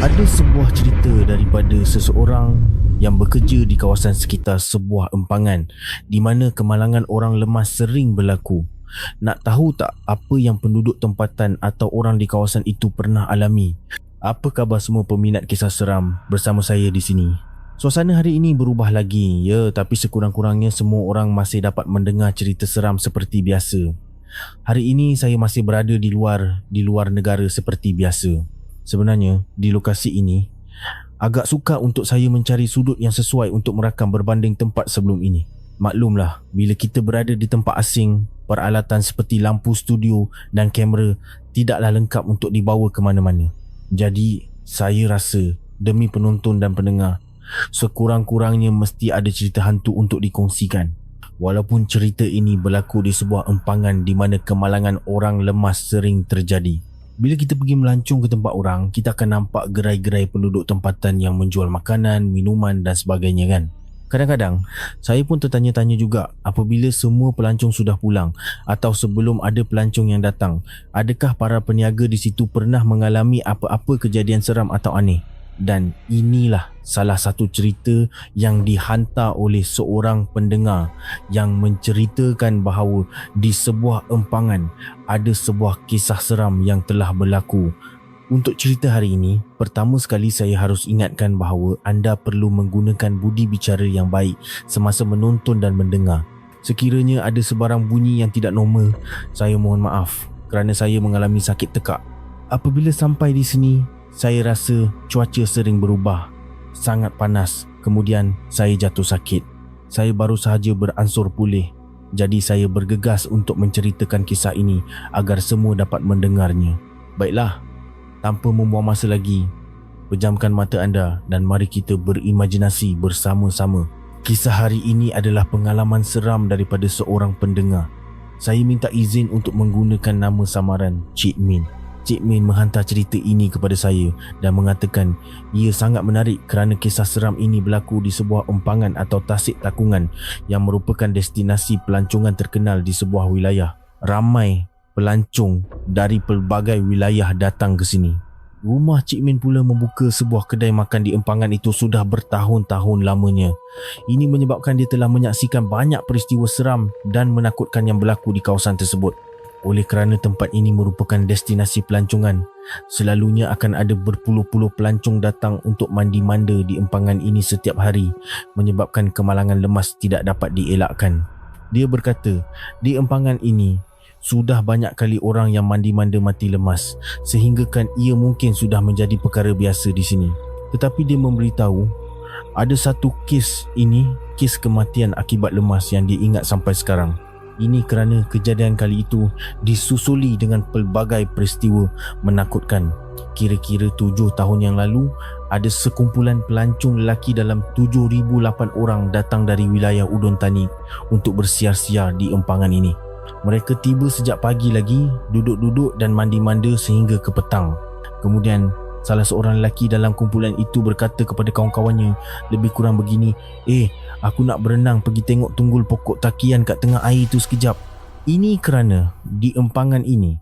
Ada sebuah cerita daripada seseorang yang bekerja di kawasan sekitar sebuah empangan di mana kemalangan orang lemas sering berlaku. Nak tahu tak apa yang penduduk tempatan atau orang di kawasan itu pernah alami? Apa khabar semua peminat kisah seram bersama saya di sini? Suasana hari ini berubah lagi, ya, tapi sekurang-kurangnya semua orang masih dapat mendengar cerita seram seperti biasa. Hari ini saya masih berada di luar di luar negara seperti biasa. Sebenarnya di lokasi ini agak sukar untuk saya mencari sudut yang sesuai untuk merakam berbanding tempat sebelum ini. Maklumlah bila kita berada di tempat asing, peralatan seperti lampu studio dan kamera tidaklah lengkap untuk dibawa ke mana-mana. Jadi saya rasa demi penonton dan pendengar sekurang-kurangnya mesti ada cerita hantu untuk dikongsikan. Walaupun cerita ini berlaku di sebuah empangan di mana kemalangan orang lemas sering terjadi. Bila kita pergi melancung ke tempat orang, kita akan nampak gerai-gerai penduduk tempatan yang menjual makanan, minuman dan sebagainya kan. Kadang-kadang, saya pun tertanya-tanya juga apabila semua pelancong sudah pulang atau sebelum ada pelancong yang datang, adakah para peniaga di situ pernah mengalami apa-apa kejadian seram atau aneh? Dan inilah salah satu cerita yang dihantar oleh seorang pendengar yang menceritakan bahawa di sebuah empangan ada sebuah kisah seram yang telah berlaku. Untuk cerita hari ini, pertama sekali saya harus ingatkan bahawa anda perlu menggunakan budi bicara yang baik semasa menonton dan mendengar. Sekiranya ada sebarang bunyi yang tidak normal, saya mohon maaf kerana saya mengalami sakit tekak. Apabila sampai di sini, saya rasa cuaca sering berubah. Sangat panas. Kemudian saya jatuh sakit. Saya baru sahaja beransur pulih. Jadi saya bergegas untuk menceritakan kisah ini agar semua dapat mendengarnya. Baiklah, tanpa membuang masa lagi, pejamkan mata anda dan mari kita berimajinasi bersama-sama. Kisah hari ini adalah pengalaman seram daripada seorang pendengar. Saya minta izin untuk menggunakan nama samaran Cik Min. Cik Min menghantar cerita ini kepada saya dan mengatakan ia sangat menarik kerana kisah seram ini berlaku di sebuah empangan atau tasik takungan yang merupakan destinasi pelancongan terkenal di sebuah wilayah. Ramai pelancong dari pelbagai wilayah datang ke sini. Rumah Cik Min pula membuka sebuah kedai makan di empangan itu sudah bertahun-tahun lamanya. Ini menyebabkan dia telah menyaksikan banyak peristiwa seram dan menakutkan yang berlaku di kawasan tersebut. Oleh kerana tempat ini merupakan destinasi pelancongan, selalunya akan ada berpuluh-puluh pelancong datang untuk mandi-manda di empangan ini setiap hari menyebabkan kemalangan lemas tidak dapat dielakkan. Dia berkata, di empangan ini sudah banyak kali orang yang mandi-manda mati lemas sehinggakan ia mungkin sudah menjadi perkara biasa di sini. Tetapi dia memberitahu ada satu kes ini, kes kematian akibat lemas yang dia ingat sampai sekarang. Ini kerana kejadian kali itu disusuli dengan pelbagai peristiwa menakutkan. Kira-kira tujuh tahun yang lalu, ada sekumpulan pelancong lelaki dalam 7,008 orang datang dari wilayah Udon Tani untuk bersiar-siar di empangan ini. Mereka tiba sejak pagi lagi, duduk-duduk dan mandi-manda sehingga ke petang. Kemudian Salah seorang lelaki dalam kumpulan itu berkata kepada kawan-kawannya lebih kurang begini, "Eh, aku nak berenang pergi tengok tunggul pokok takian kat tengah air itu sekejap." Ini kerana di empangan ini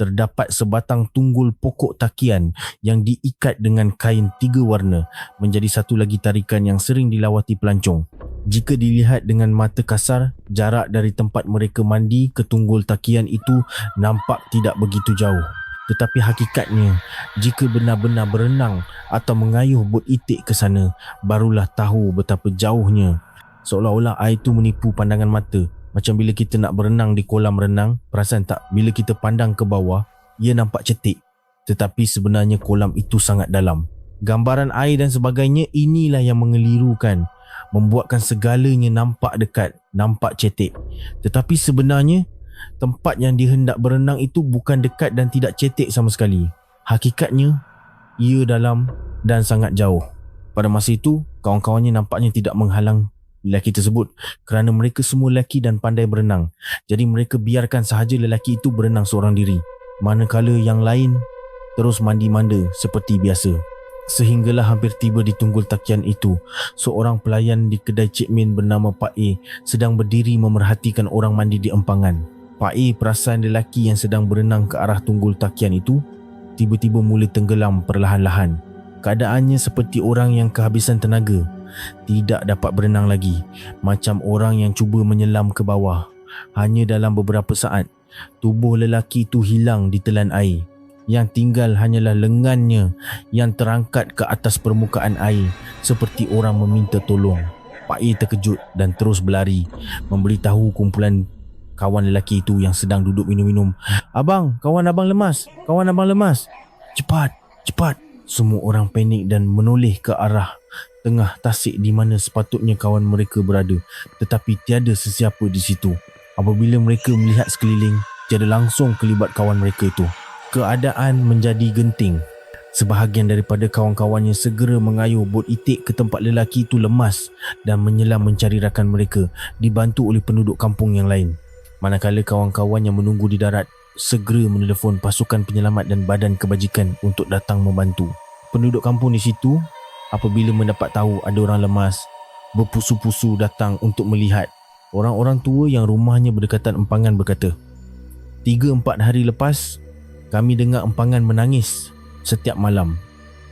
terdapat sebatang tunggul pokok takian yang diikat dengan kain tiga warna menjadi satu lagi tarikan yang sering dilawati pelancong. Jika dilihat dengan mata kasar, jarak dari tempat mereka mandi ke tunggul takian itu nampak tidak begitu jauh. Tetapi hakikatnya, jika benar-benar berenang atau mengayuh bot itik ke sana, barulah tahu betapa jauhnya. Seolah-olah air itu menipu pandangan mata. Macam bila kita nak berenang di kolam renang, perasan tak? Bila kita pandang ke bawah, ia nampak cetik. Tetapi sebenarnya kolam itu sangat dalam. Gambaran air dan sebagainya inilah yang mengelirukan. Membuatkan segalanya nampak dekat, nampak cetek. Tetapi sebenarnya tempat yang dia hendak berenang itu bukan dekat dan tidak cetek sama sekali. Hakikatnya, ia dalam dan sangat jauh. Pada masa itu, kawan-kawannya nampaknya tidak menghalang lelaki tersebut kerana mereka semua lelaki dan pandai berenang. Jadi mereka biarkan sahaja lelaki itu berenang seorang diri. Manakala yang lain terus mandi-manda seperti biasa. Sehinggalah hampir tiba di tunggul takian itu, seorang pelayan di kedai Cik Min bernama Pak A sedang berdiri memerhatikan orang mandi di empangan. A perasan lelaki yang sedang berenang ke arah tunggul takian itu tiba-tiba mula tenggelam perlahan-lahan. Keadaannya seperti orang yang kehabisan tenaga. Tidak dapat berenang lagi. Macam orang yang cuba menyelam ke bawah. Hanya dalam beberapa saat, tubuh lelaki itu hilang di telan air. Yang tinggal hanyalah lengannya yang terangkat ke atas permukaan air seperti orang meminta tolong. Pak A terkejut dan terus berlari memberitahu kumpulan kawan lelaki itu yang sedang duduk minum-minum. Abang, kawan abang lemas. Kawan abang lemas. Cepat, cepat. Semua orang panik dan menoleh ke arah tengah tasik di mana sepatutnya kawan mereka berada. Tetapi tiada sesiapa di situ. Apabila mereka melihat sekeliling, tiada langsung kelibat kawan mereka itu. Keadaan menjadi genting. Sebahagian daripada kawan-kawannya segera mengayuh bot itik ke tempat lelaki itu lemas dan menyelam mencari rakan mereka dibantu oleh penduduk kampung yang lain. Manakala kawan-kawan yang menunggu di darat segera menelefon pasukan penyelamat dan badan kebajikan untuk datang membantu. Penduduk kampung di situ apabila mendapat tahu ada orang lemas berpusu-pusu datang untuk melihat. Orang-orang tua yang rumahnya berdekatan empangan berkata, Tiga empat hari lepas, kami dengar empangan menangis setiap malam.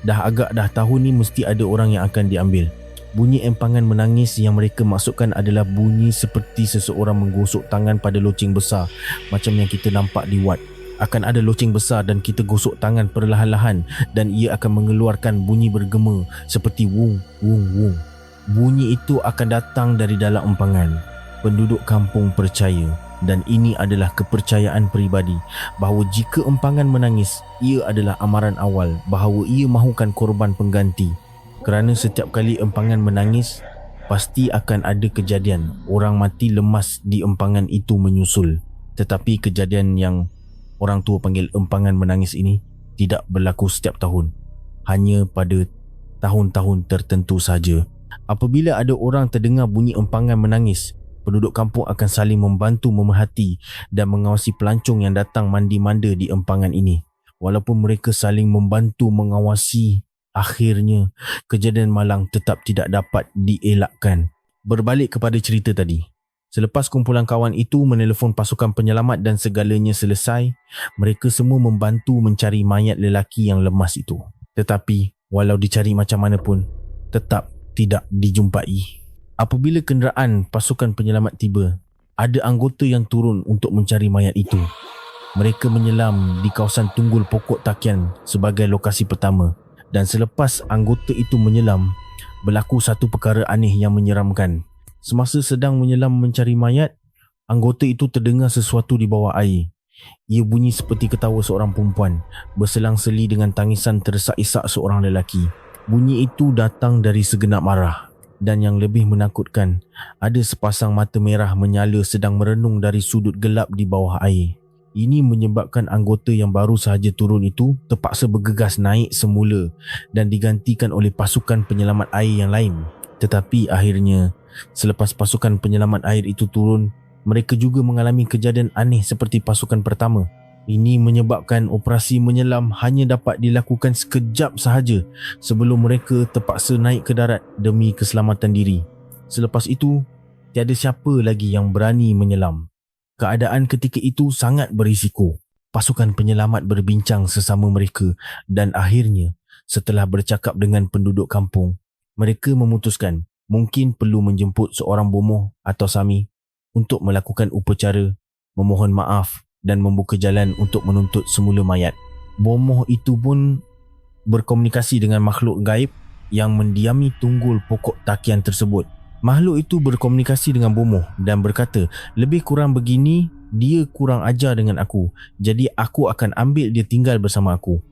Dah agak dah tahun ni mesti ada orang yang akan diambil. Bunyi empangan menangis yang mereka maksudkan adalah bunyi seperti seseorang menggosok tangan pada loceng besar macam yang kita nampak di wad. Akan ada loceng besar dan kita gosok tangan perlahan-lahan dan ia akan mengeluarkan bunyi bergema seperti wung wung wung. Bunyi itu akan datang dari dalam empangan. Penduduk kampung percaya dan ini adalah kepercayaan peribadi bahawa jika empangan menangis ia adalah amaran awal bahawa ia mahukan korban pengganti kerana setiap kali empangan menangis pasti akan ada kejadian. Orang mati lemas di empangan itu menyusul. Tetapi kejadian yang orang tua panggil empangan menangis ini tidak berlaku setiap tahun. Hanya pada tahun-tahun tertentu saja. Apabila ada orang terdengar bunyi empangan menangis penduduk kampung akan saling membantu memerhati dan mengawasi pelancong yang datang mandi-manda di empangan ini. Walaupun mereka saling membantu mengawasi, akhirnya kejadian malang tetap tidak dapat dielakkan. Berbalik kepada cerita tadi. Selepas kumpulan kawan itu menelefon pasukan penyelamat dan segalanya selesai, mereka semua membantu mencari mayat lelaki yang lemas itu. Tetapi, walau dicari macam mana pun, tetap tidak dijumpai. Apabila kenderaan pasukan penyelamat tiba, ada anggota yang turun untuk mencari mayat itu. Mereka menyelam di kawasan tunggul pokok takian sebagai lokasi pertama dan selepas anggota itu menyelam, berlaku satu perkara aneh yang menyeramkan. Semasa sedang menyelam mencari mayat, anggota itu terdengar sesuatu di bawah air. Ia bunyi seperti ketawa seorang perempuan berselang-seli dengan tangisan tersak-isak seorang lelaki. Bunyi itu datang dari segenap arah dan yang lebih menakutkan, ada sepasang mata merah menyala sedang merenung dari sudut gelap di bawah air. Ini menyebabkan anggota yang baru sahaja turun itu terpaksa bergegas naik semula dan digantikan oleh pasukan penyelamat air yang lain. Tetapi akhirnya, selepas pasukan penyelamat air itu turun, mereka juga mengalami kejadian aneh seperti pasukan pertama. Ini menyebabkan operasi menyelam hanya dapat dilakukan sekejap sahaja sebelum mereka terpaksa naik ke darat demi keselamatan diri. Selepas itu, tiada siapa lagi yang berani menyelam. Keadaan ketika itu sangat berisiko. Pasukan penyelamat berbincang sesama mereka dan akhirnya setelah bercakap dengan penduduk kampung, mereka memutuskan mungkin perlu menjemput seorang bomoh atau sami untuk melakukan upacara memohon maaf dan membuka jalan untuk menuntut semula mayat. Bomoh itu pun berkomunikasi dengan makhluk gaib yang mendiami tunggul pokok takian tersebut. Makhluk itu berkomunikasi dengan Bomoh dan berkata, lebih kurang begini, dia kurang ajar dengan aku. Jadi aku akan ambil dia tinggal bersama aku.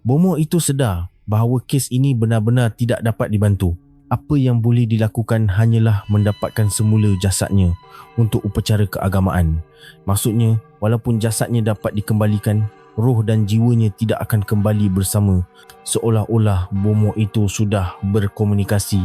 Bomoh itu sedar bahawa kes ini benar-benar tidak dapat dibantu. Apa yang boleh dilakukan hanyalah mendapatkan semula jasadnya untuk upacara keagamaan. Maksudnya, walaupun jasadnya dapat dikembalikan, roh dan jiwanya tidak akan kembali bersama seolah-olah bomo itu sudah berkomunikasi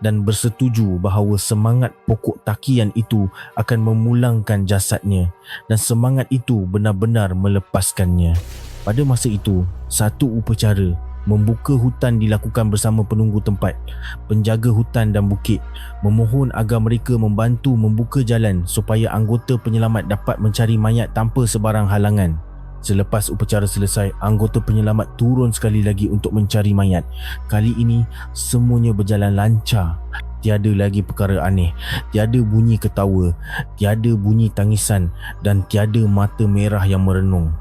dan bersetuju bahawa semangat pokok takian itu akan memulangkan jasadnya dan semangat itu benar-benar melepaskannya. Pada masa itu, satu upacara membuka hutan dilakukan bersama penunggu tempat, penjaga hutan dan bukit, memohon agar mereka membantu membuka jalan supaya anggota penyelamat dapat mencari mayat tanpa sebarang halangan. Selepas upacara selesai, anggota penyelamat turun sekali lagi untuk mencari mayat. Kali ini, semuanya berjalan lancar. Tiada lagi perkara aneh. Tiada bunyi ketawa, tiada bunyi tangisan dan tiada mata merah yang merenung.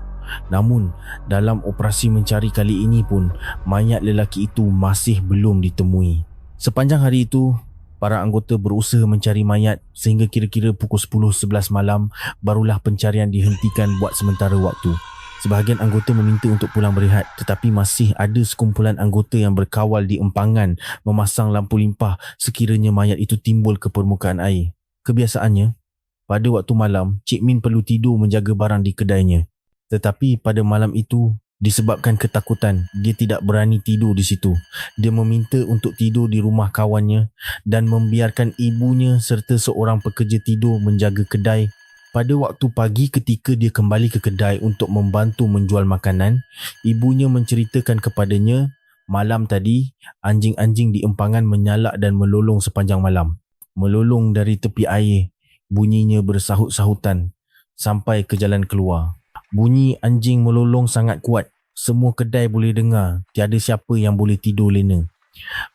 Namun, dalam operasi mencari kali ini pun, mayat lelaki itu masih belum ditemui. Sepanjang hari itu, para anggota berusaha mencari mayat sehingga kira-kira pukul 10-11 malam barulah pencarian dihentikan buat sementara waktu. Sebahagian anggota meminta untuk pulang berehat tetapi masih ada sekumpulan anggota yang berkawal di empangan memasang lampu limpah sekiranya mayat itu timbul ke permukaan air. Kebiasaannya, pada waktu malam, Cik Min perlu tidur menjaga barang di kedainya. Tetapi pada malam itu, disebabkan ketakutan, dia tidak berani tidur di situ. Dia meminta untuk tidur di rumah kawannya dan membiarkan ibunya serta seorang pekerja tidur menjaga kedai pada waktu pagi ketika dia kembali ke kedai untuk membantu menjual makanan, ibunya menceritakan kepadanya malam tadi anjing-anjing di empangan menyalak dan melolong sepanjang malam. Melolong dari tepi air, bunyinya bersahut-sahutan sampai ke jalan keluar. Bunyi anjing melolong sangat kuat. Semua kedai boleh dengar, tiada siapa yang boleh tidur lena.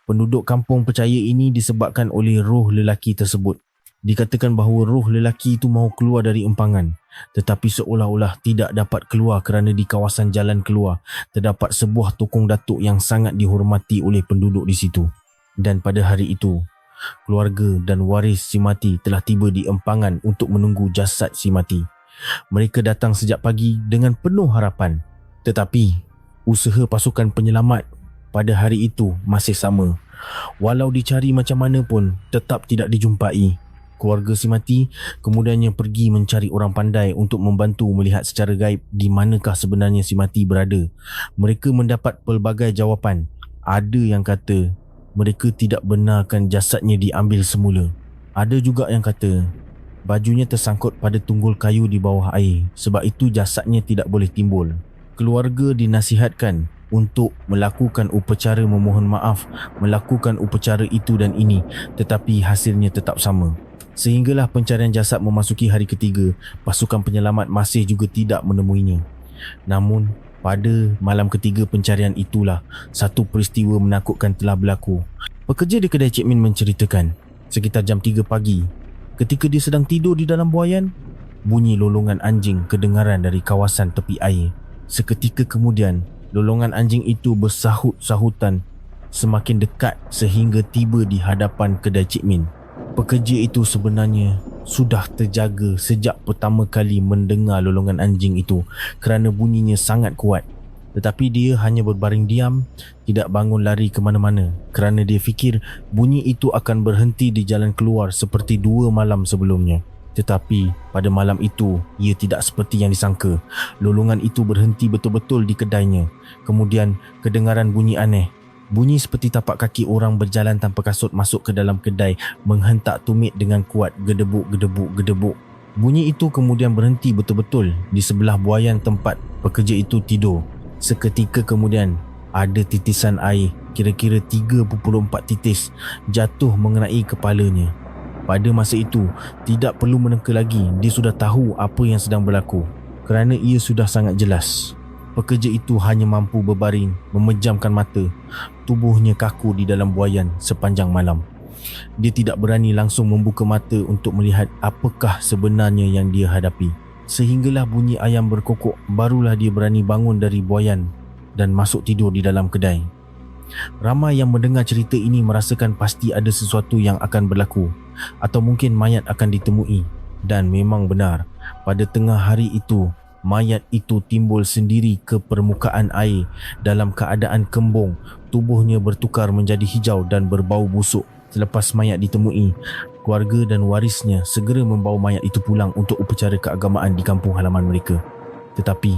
Penduduk kampung percaya ini disebabkan oleh roh lelaki tersebut. Dikatakan bahawa roh lelaki itu mahu keluar dari empangan tetapi seolah-olah tidak dapat keluar kerana di kawasan jalan keluar terdapat sebuah tokong datuk yang sangat dihormati oleh penduduk di situ. Dan pada hari itu, keluarga dan waris si mati telah tiba di empangan untuk menunggu jasad si mati. Mereka datang sejak pagi dengan penuh harapan. Tetapi, usaha pasukan penyelamat pada hari itu masih sama. Walau dicari macam mana pun, tetap tidak dijumpai keluarga si mati kemudiannya pergi mencari orang pandai untuk membantu melihat secara gaib di manakah sebenarnya si mati berada. Mereka mendapat pelbagai jawapan. Ada yang kata mereka tidak benarkan jasadnya diambil semula. Ada juga yang kata bajunya tersangkut pada tunggul kayu di bawah air sebab itu jasadnya tidak boleh timbul. Keluarga dinasihatkan untuk melakukan upacara memohon maaf, melakukan upacara itu dan ini tetapi hasilnya tetap sama. Sehinggalah pencarian jasad memasuki hari ketiga, pasukan penyelamat masih juga tidak menemuinya. Namun, pada malam ketiga pencarian itulah satu peristiwa menakutkan telah berlaku. Pekerja di kedai Cik Min menceritakan, sekitar jam 3 pagi, ketika dia sedang tidur di dalam buayan, bunyi lolongan anjing kedengaran dari kawasan tepi air. Seketika kemudian, lolongan anjing itu bersahut-sahutan semakin dekat sehingga tiba di hadapan kedai Cik Min. Pekerja itu sebenarnya sudah terjaga sejak pertama kali mendengar lolongan anjing itu kerana bunyinya sangat kuat. Tetapi dia hanya berbaring diam, tidak bangun lari ke mana-mana kerana dia fikir bunyi itu akan berhenti di jalan keluar seperti dua malam sebelumnya. Tetapi pada malam itu, ia tidak seperti yang disangka. Lolongan itu berhenti betul-betul di kedainya. Kemudian, kedengaran bunyi aneh Bunyi seperti tapak kaki orang berjalan tanpa kasut masuk ke dalam kedai menghentak tumit dengan kuat gedebuk gedebuk gedebuk. Bunyi itu kemudian berhenti betul-betul di sebelah buayan tempat pekerja itu tidur. Seketika kemudian ada titisan air kira-kira 3.4 titis jatuh mengenai kepalanya. Pada masa itu, tidak perlu meneka lagi dia sudah tahu apa yang sedang berlaku kerana ia sudah sangat jelas. Pekerja itu hanya mampu berbaring, memejamkan mata. Tubuhnya kaku di dalam buayan sepanjang malam. Dia tidak berani langsung membuka mata untuk melihat apakah sebenarnya yang dia hadapi. Sehinggalah bunyi ayam berkokok, barulah dia berani bangun dari buayan dan masuk tidur di dalam kedai. Ramai yang mendengar cerita ini merasakan pasti ada sesuatu yang akan berlaku atau mungkin mayat akan ditemui dan memang benar pada tengah hari itu mayat itu timbul sendiri ke permukaan air dalam keadaan kembung. Tubuhnya bertukar menjadi hijau dan berbau busuk. Selepas mayat ditemui, keluarga dan warisnya segera membawa mayat itu pulang untuk upacara keagamaan di kampung halaman mereka. Tetapi,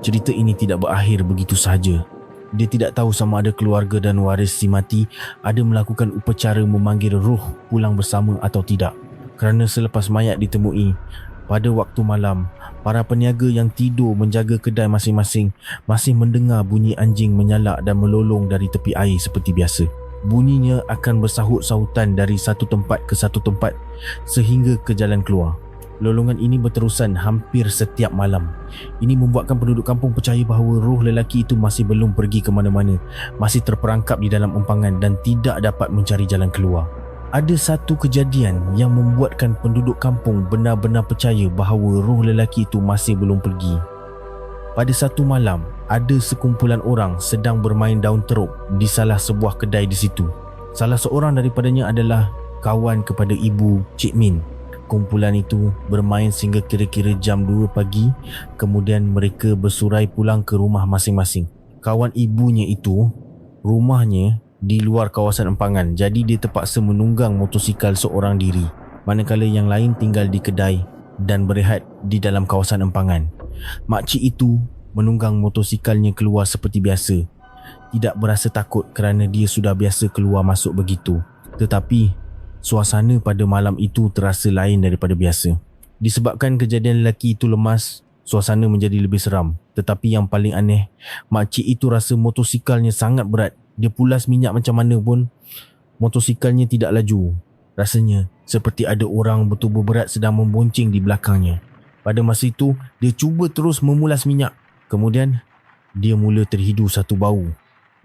cerita ini tidak berakhir begitu sahaja. Dia tidak tahu sama ada keluarga dan waris si mati ada melakukan upacara memanggil roh pulang bersama atau tidak. Kerana selepas mayat ditemui, pada waktu malam, para peniaga yang tidur menjaga kedai masing-masing masih mendengar bunyi anjing menyalak dan melolong dari tepi air seperti biasa. Bunyinya akan bersahut-sahutan dari satu tempat ke satu tempat sehingga ke jalan keluar. Lolongan ini berterusan hampir setiap malam. Ini membuatkan penduduk kampung percaya bahawa roh lelaki itu masih belum pergi ke mana-mana, masih terperangkap di dalam empangan dan tidak dapat mencari jalan keluar. Ada satu kejadian yang membuatkan penduduk kampung benar-benar percaya bahawa roh lelaki itu masih belum pergi. Pada satu malam, ada sekumpulan orang sedang bermain daun teruk di salah sebuah kedai di situ. Salah seorang daripadanya adalah kawan kepada ibu Cik Min. Kumpulan itu bermain sehingga kira-kira jam 2 pagi Kemudian mereka bersurai pulang ke rumah masing-masing. Kawan ibunya itu Rumahnya di luar kawasan empangan Jadi dia terpaksa menunggang motosikal seorang diri. Manakala yang lain tinggal di kedai Dan berehat di dalam kawasan empangan Makcik itu menunggang motosikalnya keluar seperti biasa Tidak berasa takut kerana dia sudah biasa keluar masuk begitu Tetapi Suasana pada malam itu terasa lain daripada biasa. Disebabkan kejadian lelaki itu lemas, suasana menjadi lebih seram. Tetapi yang paling aneh, makcik itu rasa motosikalnya sangat berat. Dia pulas minyak macam mana pun, motosikalnya tidak laju. Rasanya seperti ada orang bertubuh berat sedang membonceng di belakangnya. Pada masa itu, dia cuba terus memulas minyak. Kemudian, dia mula terhidu satu bau.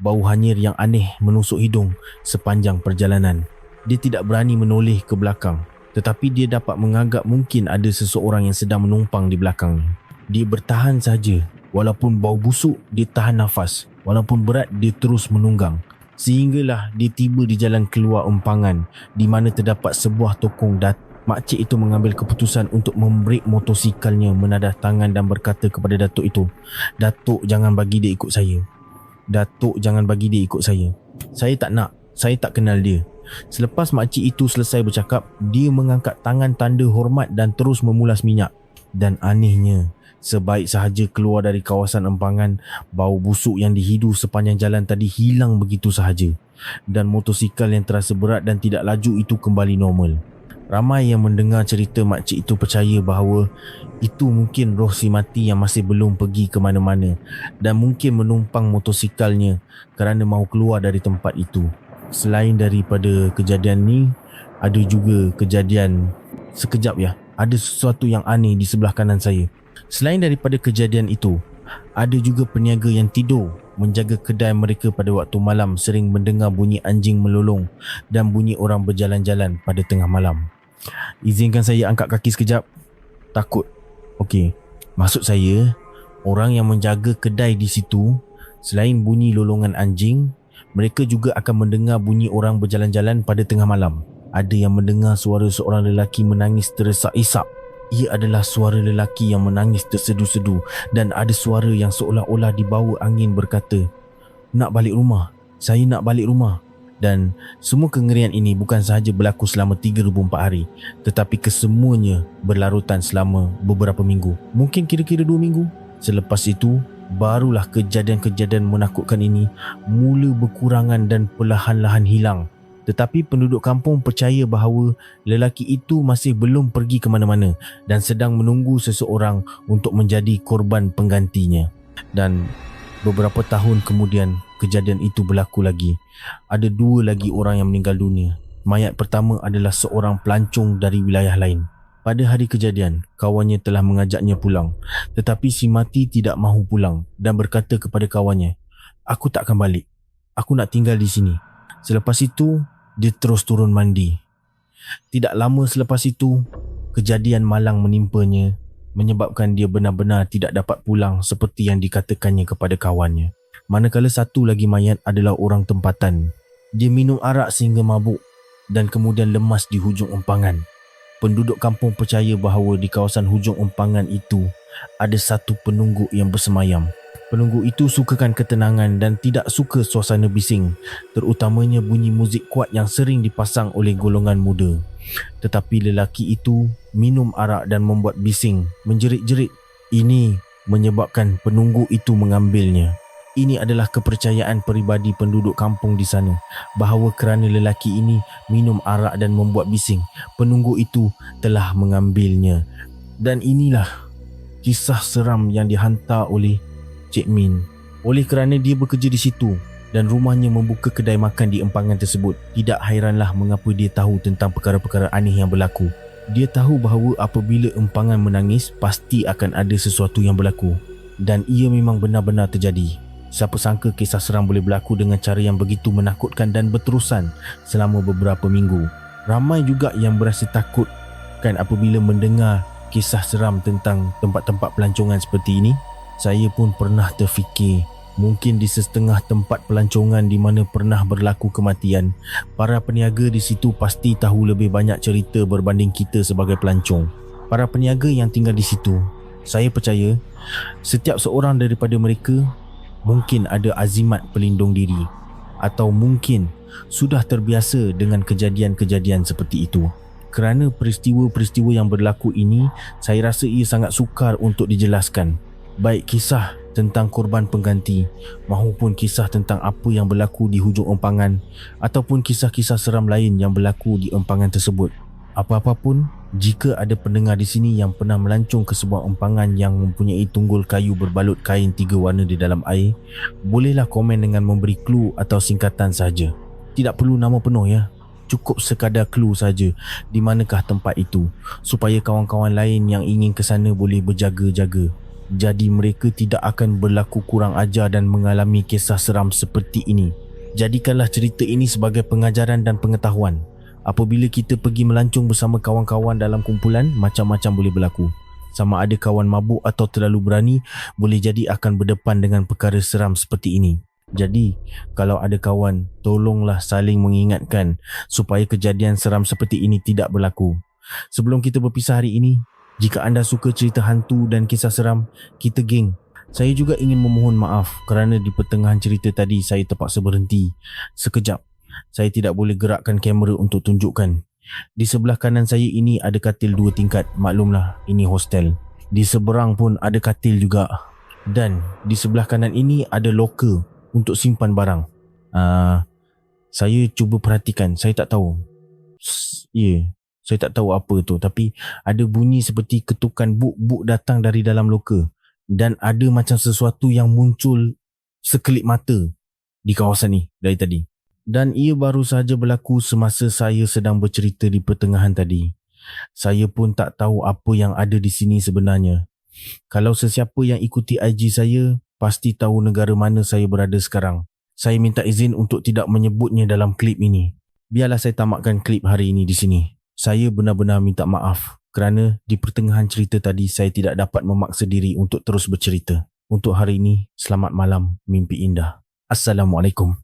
Bau hanyir yang aneh menusuk hidung sepanjang perjalanan. Dia tidak berani menoleh ke belakang tetapi dia dapat menganggap mungkin ada seseorang yang sedang menumpang di belakang. Dia bertahan saja walaupun bau busuk dia tahan nafas walaupun berat dia terus menunggang sehinggalah dia tiba di jalan keluar empangan di mana terdapat sebuah tokong dat Makcik itu mengambil keputusan untuk membreak motosikalnya menadah tangan dan berkata kepada Datuk itu Datuk jangan bagi dia ikut saya Datuk jangan bagi dia ikut saya Saya tak nak, saya tak kenal dia Selepas makcik itu selesai bercakap, dia mengangkat tangan tanda hormat dan terus memulas minyak. Dan anehnya, sebaik sahaja keluar dari kawasan empangan, bau busuk yang dihidu sepanjang jalan tadi hilang begitu sahaja. Dan motosikal yang terasa berat dan tidak laju itu kembali normal. Ramai yang mendengar cerita makcik itu percaya bahawa itu mungkin roh si mati yang masih belum pergi ke mana-mana dan mungkin menumpang motosikalnya kerana mahu keluar dari tempat itu. Selain daripada kejadian ni ada juga kejadian sekejap ya. Ada sesuatu yang aneh di sebelah kanan saya. Selain daripada kejadian itu ada juga peniaga yang tidur menjaga kedai mereka pada waktu malam sering mendengar bunyi anjing melolong dan bunyi orang berjalan-jalan pada tengah malam izinkan saya angkat kaki sekejap takut okey maksud saya orang yang menjaga kedai di situ selain bunyi lolongan anjing mereka juga akan mendengar bunyi orang berjalan-jalan pada tengah malam. Ada yang mendengar suara seorang lelaki menangis teresak-isak. Ia adalah suara lelaki yang menangis tersedu-sedu dan ada suara yang seolah-olah dibawa angin berkata, Nak balik rumah, saya nak balik rumah. Dan semua kengerian ini bukan sahaja berlaku selama 3-4 hari tetapi kesemuanya berlarutan selama beberapa minggu. Mungkin kira-kira 2 minggu. Selepas itu, barulah kejadian-kejadian menakutkan ini mula berkurangan dan perlahan-lahan hilang. Tetapi penduduk kampung percaya bahawa lelaki itu masih belum pergi ke mana-mana dan sedang menunggu seseorang untuk menjadi korban penggantinya. Dan beberapa tahun kemudian kejadian itu berlaku lagi. Ada dua lagi orang yang meninggal dunia. Mayat pertama adalah seorang pelancong dari wilayah lain. Pada hari kejadian, kawannya telah mengajaknya pulang. Tetapi si mati tidak mahu pulang dan berkata kepada kawannya, Aku tak akan balik. Aku nak tinggal di sini. Selepas itu, dia terus turun mandi. Tidak lama selepas itu, kejadian malang menimpanya menyebabkan dia benar-benar tidak dapat pulang seperti yang dikatakannya kepada kawannya. Manakala satu lagi mayat adalah orang tempatan. Dia minum arak sehingga mabuk dan kemudian lemas di hujung empangan penduduk kampung percaya bahawa di kawasan hujung empangan itu ada satu penunggu yang bersemayam. Penunggu itu sukakan ketenangan dan tidak suka suasana bising, terutamanya bunyi muzik kuat yang sering dipasang oleh golongan muda. Tetapi lelaki itu minum arak dan membuat bising, menjerit-jerit. Ini menyebabkan penunggu itu mengambilnya. Ini adalah kepercayaan peribadi penduduk kampung di sana bahawa kerana lelaki ini minum arak dan membuat bising, penunggu itu telah mengambilnya. Dan inilah kisah seram yang dihantar oleh Cik Min. Oleh kerana dia bekerja di situ dan rumahnya membuka kedai makan di empangan tersebut, tidak hairanlah mengapa dia tahu tentang perkara-perkara aneh yang berlaku. Dia tahu bahawa apabila empangan menangis pasti akan ada sesuatu yang berlaku dan ia memang benar-benar terjadi. Siapa sangka kisah seram boleh berlaku dengan cara yang begitu menakutkan dan berterusan selama beberapa minggu. Ramai juga yang berasa takut kan apabila mendengar kisah seram tentang tempat-tempat pelancongan seperti ini. Saya pun pernah terfikir mungkin di setengah tempat pelancongan di mana pernah berlaku kematian, para peniaga di situ pasti tahu lebih banyak cerita berbanding kita sebagai pelancong. Para peniaga yang tinggal di situ, saya percaya setiap seorang daripada mereka mungkin ada azimat pelindung diri atau mungkin sudah terbiasa dengan kejadian-kejadian seperti itu. Kerana peristiwa-peristiwa yang berlaku ini, saya rasa ia sangat sukar untuk dijelaskan. Baik kisah tentang korban pengganti maupun kisah tentang apa yang berlaku di hujung empangan ataupun kisah-kisah seram lain yang berlaku di empangan tersebut. Apa-apa pun, jika ada pendengar di sini yang pernah melancong ke sebuah empangan yang mempunyai tunggul kayu berbalut kain tiga warna di dalam air, bolehlah komen dengan memberi clue atau singkatan saja. Tidak perlu nama penuh ya. Cukup sekadar clue saja di manakah tempat itu supaya kawan-kawan lain yang ingin ke sana boleh berjaga-jaga. Jadi mereka tidak akan berlaku kurang ajar dan mengalami kisah seram seperti ini. Jadikanlah cerita ini sebagai pengajaran dan pengetahuan. Apabila kita pergi melancong bersama kawan-kawan dalam kumpulan, macam-macam boleh berlaku. Sama ada kawan mabuk atau terlalu berani, boleh jadi akan berdepan dengan perkara seram seperti ini. Jadi, kalau ada kawan, tolonglah saling mengingatkan supaya kejadian seram seperti ini tidak berlaku. Sebelum kita berpisah hari ini, jika anda suka cerita hantu dan kisah seram, kita geng. Saya juga ingin memohon maaf kerana di pertengahan cerita tadi saya terpaksa berhenti sekejap saya tidak boleh gerakkan kamera untuk tunjukkan. Di sebelah kanan saya ini ada katil dua tingkat. Maklumlah, ini hostel. Di seberang pun ada katil juga. Dan di sebelah kanan ini ada locker untuk simpan barang. Uh, saya cuba perhatikan. Saya tak tahu. Ya, yeah, saya tak tahu apa tu. Tapi ada bunyi seperti ketukan buk-buk datang dari dalam locker. Dan ada macam sesuatu yang muncul sekelip mata di kawasan ni dari tadi dan ia baru saja berlaku semasa saya sedang bercerita di pertengahan tadi. Saya pun tak tahu apa yang ada di sini sebenarnya. Kalau sesiapa yang ikuti IG saya, pasti tahu negara mana saya berada sekarang. Saya minta izin untuk tidak menyebutnya dalam klip ini. Biarlah saya tamatkan klip hari ini di sini. Saya benar-benar minta maaf kerana di pertengahan cerita tadi saya tidak dapat memaksa diri untuk terus bercerita. Untuk hari ini, selamat malam, mimpi indah. Assalamualaikum.